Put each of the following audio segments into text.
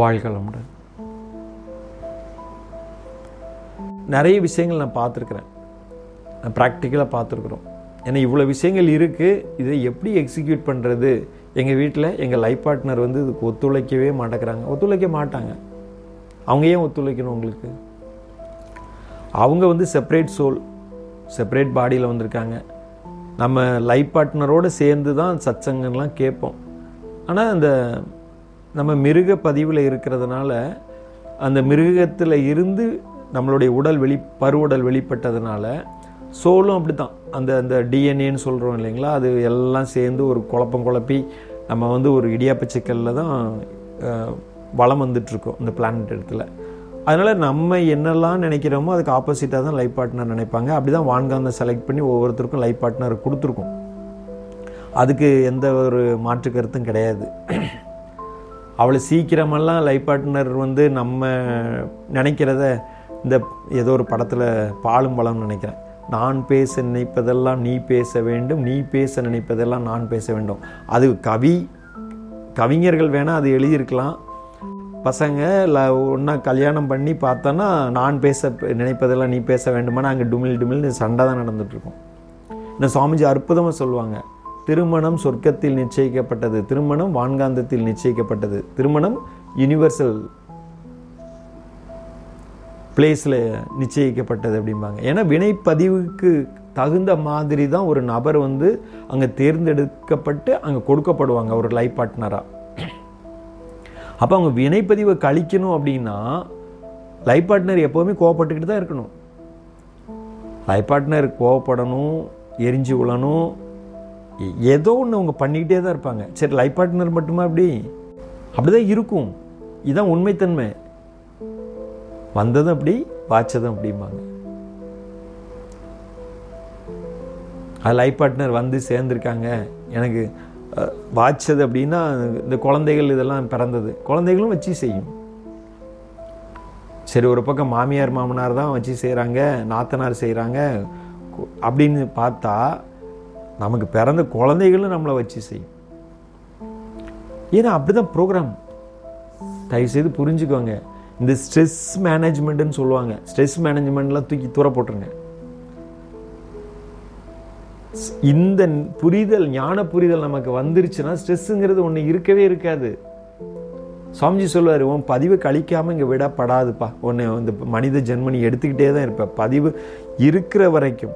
வாழ்களமுடன் நிறைய விஷயங்கள் நான் பார்த்துருக்குறேன். நான் ப்ராக்டிக்கலாக பார்த்துருக்குறோம். ஏன்னா இவ்வளோ விஷயங்கள் இருக்குது இதை எப்படி எக்ஸிக்யூட் பண்ணுறது எங்கள் வீட்டில் எங்கள் லைஃப் பார்ட்னர் வந்து இதுக்கு ஒத்துழைக்கவே மாட்டேங்கிறாங்க. ஒத்துழைக்க மாட்டாங்க. அவங்க ஏன் ஒத்துழைக்கணும் உங்களுக்கு? அவங்க வந்து செப்பரேட் சோல் செப்பரேட் பாடியில் வந்திருக்காங்க. நம்ம லைஃப் பார்ட்னரோடு சேர்ந்து தான் சச்சங்கெல்லாம் கேட்போம். ஆனால் அந்த நம்ம மிருக பதிவில் இருக்கிறதுனால அந்த மிருகத்தில் இருந்து நம்மளுடைய உடல் வெளி பருவுடல் வெளிப்பட்டதுனால சோலும் அப்படி தான் அந்த அந்த டிஎன்ஏன்னு சொல்கிறோம் இல்லைங்களா? அது எல்லாம் சேர்ந்து ஒரு குழப்பம் குழப்பி நம்ம வந்து ஒரு இடியாப்ப சிக்கலில் தான் வளம் வலம் வந்துட்டுருக்கோம் இந்த பிளானட் இடத்துல அதனால் நம்ம என்னெல்லாம் நினைக்கிறோமோ அதுக்கு ஆப்போசிட்டாக தான் லைஃப் பார்ட்னர் நினைப்பாங்க. அப்படி தான் வான்காந்தம் செலக்ட் பண்ணி ஒவ்வொருத்தருக்கும் லைஃப் பார்ட்னர் கொடுத்துருக்கோம். அதுக்கு எந்த ஒரு மாற்று கருத்தும் கிடையாது. அவ்வளோ சீக்கிரமெல்லாம் லைஃப் பார்ட்னர் வந்து நம்ம நினைக்கிறத இந்த ஏதோ ஒரு படத்தில் பாலும் பழம்னு நினைக்கிறேன். நான் பேச நினைப்பதெல்லாம் நீ பேச வேண்டும் நீ பேச நினைப்பதெல்லாம் நான் பேச வேண்டும். அது கவி கவிஞர்கள் வேணால் அது எழுதியிருக்கலாம். பசங்க ஒன்றா கல்யாணம் பண்ணி பார்த்தோன்னா நான் பேச நினைப்பதெல்லாம் நீ பேச வேண்டுமானா அங்கே டுமில் டுமில்னு சண்டை தான் நடந்துகிட்ருக்கோம் இந்த சுவாமிஜி அற்புதமாக சொல்லுவாங்க. திருமணம் சொர்க்கத்தில் நிச்சயிக்கப்பட்டது. திருமணம் வான்காந்தத்தில் நிச்சயிக்கப்பட்டது. திருமணம் யுனிவர்சல் பிளேஸில் நிச்சயிக்கப்பட்டது அப்படிம்பாங்க. ஏன்னா வினைப்பதிவுக்கு தகுந்த மாதிரி தான் ஒரு நபர் வந்து அங்கே தேர்ந்தெடுக்கப்பட்டு அங்கே கொடுக்கப்படுவாங்க ஒரு லைஃப் பார்ட்னராக அப்போ அவங்க வினைப்பதிவை கழிக்கணும் அப்படின்னா லைஃப் பார்ட்னர் எப்போவுமே கோவப்பட்டுக்கிட்டு தான் இருக்கணும். லைஃப் பார்ட்னர் கோவப்படணும் எரிஞ்சு விழணும் ஏதோ ஒன்று அவங்க பண்ணிக்கிட்டே தான் இருப்பாங்க. சரி லைஃப் பார்ட்னர் மட்டுமா அப்படி? தான் இருக்கும். இதுதான் உண்மைத்தன்மை. வந்ததும் அப்படி வாச்சதும் அப்படிம்பாங்க. அது லைஃப் பார்ட்னர் வந்து சேர்ந்துருக்காங்க. எனக்கு வாட்சது வாச்சது அப்படின்னா இந்த குழந்தைகள் இதெல்லாம் பிறந்தது. குழந்தைகளும் வச்சு செய்யும். சரி ஒரு பக்கம் மாமியார் மாமனார் தான் வச்சு செய்கிறாங்க நாத்தனார் செய்கிறாங்க அப்படின்னு பார்த்தா நமக்கு பிறந்த குழந்தைகளும் நம்மளை வச்சு செய்யும். ஏன்னா அப்படிதான் ப்ரோக்ராம் தயவு செய்து புரிஞ்சுக்கோங்க. இந்த ஸ்ட்ரெஸ் மேனேஜ்மெண்ட்னு சொல்லுவாங்க. ஸ்ட்ரெஸ் மேனேஜ்மெண்ட்லாம் தூக்கி தூர போட்டுருங்க. இந்த புரிதல் ஞான புரிதல் நமக்கு வந்துருச்சுன்னா ஸ்ட்ரெஸ்ஸுங்கிறது ஒன்று இருக்கவே இருக்காது. சுவாமிஜி சொல்லுவார் உன் பதிவு கழிக்காம இங்கே விடப்படாதுப்பா. உன்னை இந்த மனித ஜென்மனி எடுத்துக்கிட்டே தான் இருப்பேன் பதிவு இருக்கிற வரைக்கும்.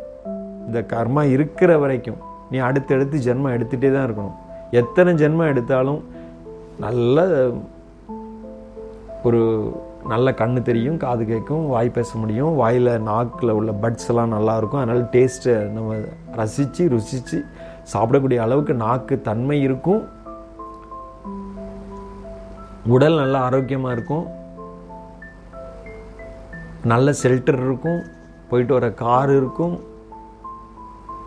இந்த கர்மா இருக்கிற வரைக்கும் நீ அடுத்தடுத்து ஜென்மம் எடுத்துகிட்டே தான் இருக்கணும். எத்தனை ஜென்மம் எடுத்தாலும் நல்ல ஒரு நல்ல கண்ணு தெரியும் காது கேட்கும் வாய் பேச முடியும் வாயில் நாக்கில் உள்ள பட்ஸ் எல்லாம் அதனால் டேஸ்ட்டை நம்ம ரசித்து ருசித்து சாப்பிடக்கூடிய அளவுக்கு நாக்கு தன்மை இருக்கும். உடல் நல்லா ஆரோக்கியமாக இருக்கும். நல்ல ஷெல்டர் இருக்கும். போயிட்டு வர கார் இருக்கும்.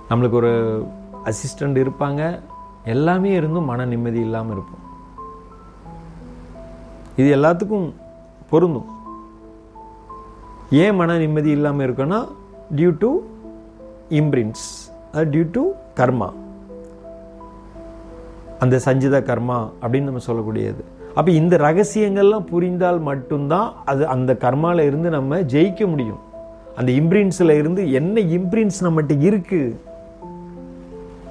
நம்மளுக்கு ஒரு அசிஸ்டண்ட் இருப்பாங்க. எல்லாமே இருந்தும் மன நிம்மதி இல்லாமல் இருப்போம். இது எல்லாத்துக்கும் பொருந்தும். ஏன் மன நிம்மதி இல்லாமல் இருக்குன்னா டியூ டு இம்ப்ரின்ஸ் அது டியூ டு கர்மா அந்த சஞ்சித கர்மா அப்படின்னு நம்ம சொல்லக்கூடியது. அப்போ இந்த ரகசியங்கள்லாம் புரிந்தால் மட்டும்தான் அது அந்த கர்மாவில் இருந்து நம்ம ஜெயிக்க முடியும். அந்த இம்ப்ரின்ஸில் இருந்து என்ன இம்ப்ரின்ஸ் நம்மகிட்ட இருக்குது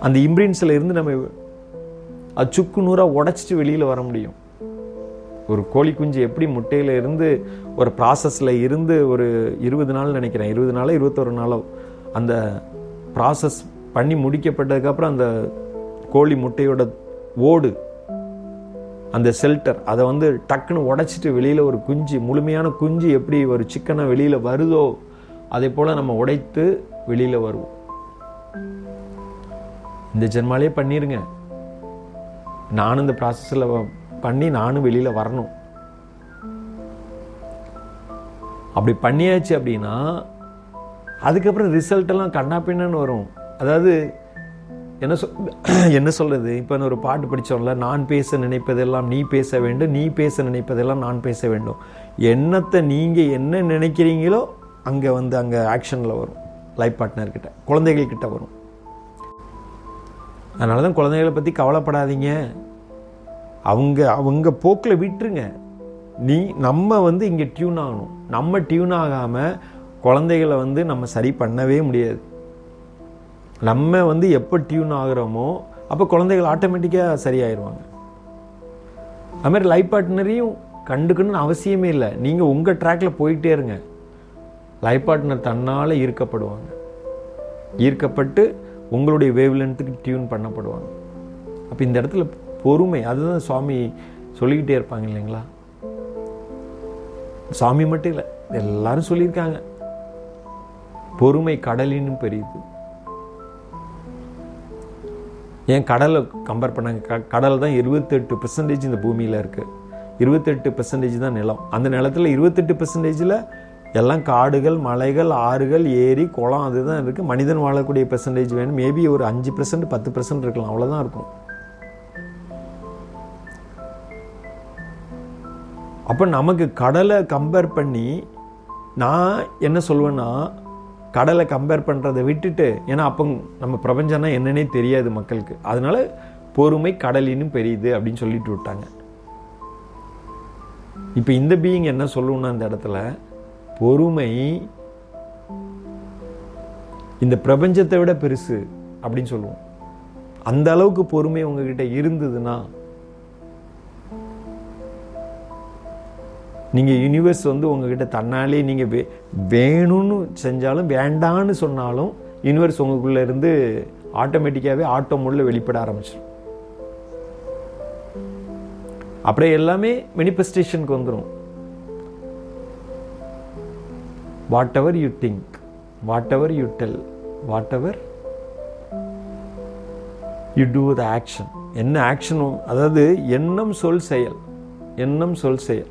அந்த இம்ப்ரின்ஸில் இருந்து நம்ம அது சுக்கு நூறாக உடச்சிட்டு வெளியில் வர முடியும். ஒரு கோழி குஞ்சு எப்படி முட்டையில் இருந்து ஒரு ப்ராசஸில் இருந்து ஒரு இருபது நாள் நினைக்கிறேன். இருபது நாளோ இருபத்தொரு நாளோ அந்த ப்ராசஸ் பண்ணி முடிக்கப்பட்டதுக்கப்புறம் அந்த கோழி முட்டையோட ஓடு அந்த ஷெல்டர் அதை வந்து டக்குன்னு உடைச்சிட்டு வெளியில் ஒரு குஞ்சு முழுமையான குஞ்சு எப்படி ஒரு சிக்கனை வெளியில் வருதோ அதே போல் நம்ம உடைத்து வெளியில் வருவோம். இந்த ஜென்மாலே பண்ணிருங்க. நானும் இந்த ப்ராசஸில் பண்ணி நானும் வெளியில் வரணும். அப்படி பண்ணியாச்சு அப்படின்னா அதுக்கப்புறம் ரிசல்ட்டெல்லாம் கண்ணா பின்னன்னு வரும். அதாவது என்ன சொல் என்ன சொல்கிறது இப்போ ஒரு பாட்டு படித்தோம்ல நான் பேச நினைப்பதெல்லாம் நீ பேச வேண்டும் நீ பேச நினைப்பதெல்லாம் நான் பேச வேண்டும். என்னத்தை நீங்கள் என்ன நினைக்கிறீங்களோ அங்கே வந்து அங்கே ஆக்ஷனில் வரும். லைஃப் பார்ட்னர்கிட்ட குழந்தைகள்கிட்ட குழந்தைகள் வரும். அதனால தான் குழந்தைகளை பற்றி கவலைப்படாதீங்க. அவங்க அவங்க போக்கில் விட்டுருங்க. நீ நம்ம வந்து இங்கே டியூன் ஆகணும். நம்ம டியூன் ஆகாமல் குழந்தைகளை வந்து நம்ம சரி பண்ணவே முடியாது. நம்ம வந்து எப்போ டியூன் ஆகிறோமோ அப்போ குழந்தைகள் ஆட்டோமேட்டிக்காக சரியாயிடுவாங்க அதுமாதிரி லைஃப் பார்ட்னரையும் கண்டுக்கணும்னு அவசியமே இல்லை. நீங்கள் உங்கள் ட்ராக்ல போயிட்டே இருங்க. லைஃப் பார்ட்னர் தன்னால் ஈர்க்கப்படுவாங்க. ஈர்க்கப்பட்டு உங்களுடைய வேவ்லென்த்துக்கு டியூன் பண்ணப்படுவாங்க. அப்போ இந்த இடத்துல பொறுமை அதுதான் சுவாமி சொல்லிக்கிட்டே இருப்பாங்க இல்லைங்களா? சாமி மட்டும் இல்லை எல்லாரும் சொல்லியிருக்காங்க. பொறுமை கடலின்னு பெரியது. ஏன் கடலை கம்பேர் பண்ணாங்க? க கடல் தான் இருபத்தெட்டு பெர்சன்டேஜ் இந்த பூமியில் இருக்குது இருபத்தெட்டு பெர்சன்டேஜ் தான் நிலம். அந்த நிலத்தில் இருபத்தெட்டு பெர்சன்டேஜில் எல்லாம் காடுகள் மலைகள் ஆறுகள் ஏரி குளம் அதுதான் இருக்குது மனிதன் வாழக்கூடிய பெர்சன்டேஜ் வேணும். மேபி ஒரு அஞ்சு பர்சன்ட் பத்து பர்சன்ட் இருக்கலாம். அவ்வளோதான் இருக்கும். அப்போ நமக்கு கடலை கம்பேர் பண்ணி நான் என்ன சொல்வேன்னா கடலை கம்பேர் பண்ணுறதை விட்டுட்டு ஏன்னா அப்போ நம்ம பிரபஞ்சம்னா என்னன்னே தெரியாது மக்களுக்கு. அதனால் பொறுமை கடலினும் பெரியது அப்படின்னு சொல்லிட்டு விட்டாங்க. இப்போ இந்த பீயிங் என்ன சொல்லுவோன்னா அந்த இடத்துல பொறுமை இந்த பிரபஞ்சத்தை விட பெருசு அப்படின்னு சொல்லுவோம். அந்த அளவுக்கு பொறுமை உங்ககிட்ட இருந்ததுன்னா நீங்கள் யூனிவர்ஸ் வந்து உங்ககிட்ட தன்னாலே நீங்கள் வே வேணும்னு செஞ்சாலும் வேண்டான்னு சொன்னாலும் யூனிவர்ஸ் உங்களுக்குள்ள இருந்து ஆட்டோமேட்டிக்காகவே ஆட்டோ மோடில் வெளிப்பட ஆரம்பிச்சிடும் அப்படியே எல்லாமே மேனிஃபெஸ்டேஷனுக்கு வந்துடும் whatever you think whatever you tell whatever you do the action என்ன ஆக்ஷனும் அதாவது எண்ணம் சொல் செயல் எண்ணம் சொல் செயல்.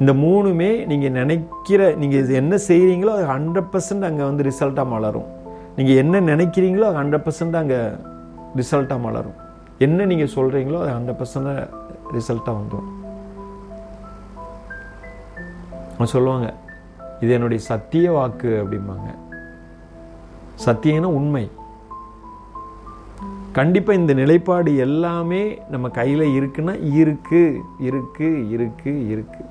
இந்த மூணுமே நீங்கள் நினைக்கிற நீங்கள் இது என்ன செய்கிறீங்களோ அது ஹண்ட்ரட் பர்சன்ட் அங்கே வந்து ரிசல்ட்டாக மலரும். நீங்கள் என்ன நினைக்கிறீங்களோ அது ஹண்ட்ரட் பர்சன்ட் அங்கே ரிசல்ட்டாக மலரும். என்ன நீங்கள் சொல்கிறீங்களோ அது ஹண்ட்ரட் பர்சன்டாக ரிசல்ட்டாக வந்துடும் சொல்லுவாங்க. இது என்னுடைய சத்திய வாக்கு அப்படிம்பாங்க. சத்தியம்னா உண்மை. கண்டிப்பாக இந்த நிலைப்பாடு எல்லாமே நம்ம கையில் இருக்குன்னா இருக்கு இருக்கு இருக்கு இருக்கு.